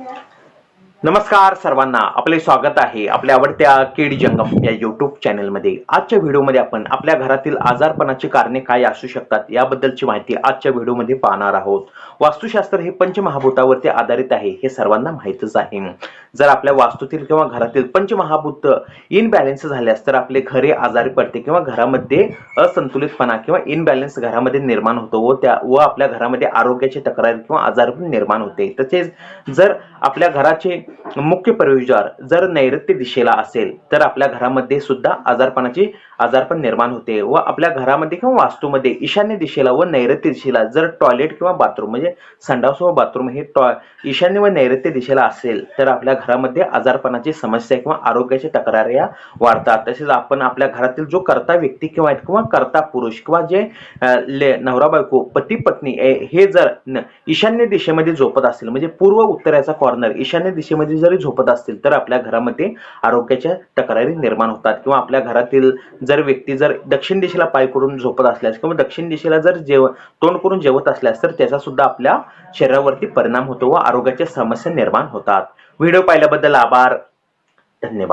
네. नमस्कार सर्वांना आपले स्वागत आहे आपल्या आवडत्या केडी जंगम या युट्यूब चॅनलमध्ये आजच्या व्हिडिओमध्ये आपण आपल्या घरातील आजारपणाची कारणे काय असू शकतात याबद्दलची माहिती आजच्या व्हिडिओमध्ये पाहणार आहोत. वास्तुशास्त्र हे पंचमहाभूतावरती आधारित आहे हे सर्वांना माहीतच आहे. जर आपल्या वास्तूतील किंवा घरातील पंचमहाभूत इनबॅलेन्स झाल्यास तर आपले घरे आजारी पडते किंवा घरामध्ये असंतुलितपणा किंवा इनबॅलेन्स घरामध्ये निर्माण होतो व त्या व आपल्या घरामध्ये आरोग्याची तक्रार किंवा आजार पण निर्माण होते. तसेच जर आपल्या घराचे मुख्य प्रवेशद्वार जर नैऋत्य दिशेला असेल तर आपल्या घरामध्ये सुद्धा आजारपणाची आजारपण निर्माण होते व आपल्या घरामध्ये किंवा वास्तूमध्ये ईशान्य दिशेला व नैऋत्य दिशेला जर टॉयलेट किंवा बाथरूम म्हणजे संडास व बाथरूम हे टॉय ईशान्य व नैऋत्य दिशेला असेल तर आपल्या घरामध्ये आजारपणाची समस्या किंवा आरोग्याची तक्रार या वाढतात. तसेच आपण आपल्या घरातील जो कर्ता व्यक्ती किंवा किंवा कर्ता पुरुष किंवा जे ले- नवरा बायको पती पत्नी हे जर ईशान्य दिशेमध्ये झोपत असेल म्हणजे पूर्व उत्तराचा कॉर्नर ईशान्य दिशेमध्ये जरी झोपत असतील तर आपल्या घरामध्ये आरोग्याच्या तक्रारी निर्माण होतात. किंवा आपल्या घरातील जर व्यक्ती जर दक्षिण दिशेला पाय करून झोपत असल्यास किंवा दक्षिण दिशेला जर जेव तोंड करून जेवत असल्यास तर त्याचा सुद्धा आपल्या शरीरावरती परिणाम होतो व आरोग्याच्या समस्या निर्माण होतात. व्हिडिओ पाहिल्याबद्दल आभार. धन्यवाद.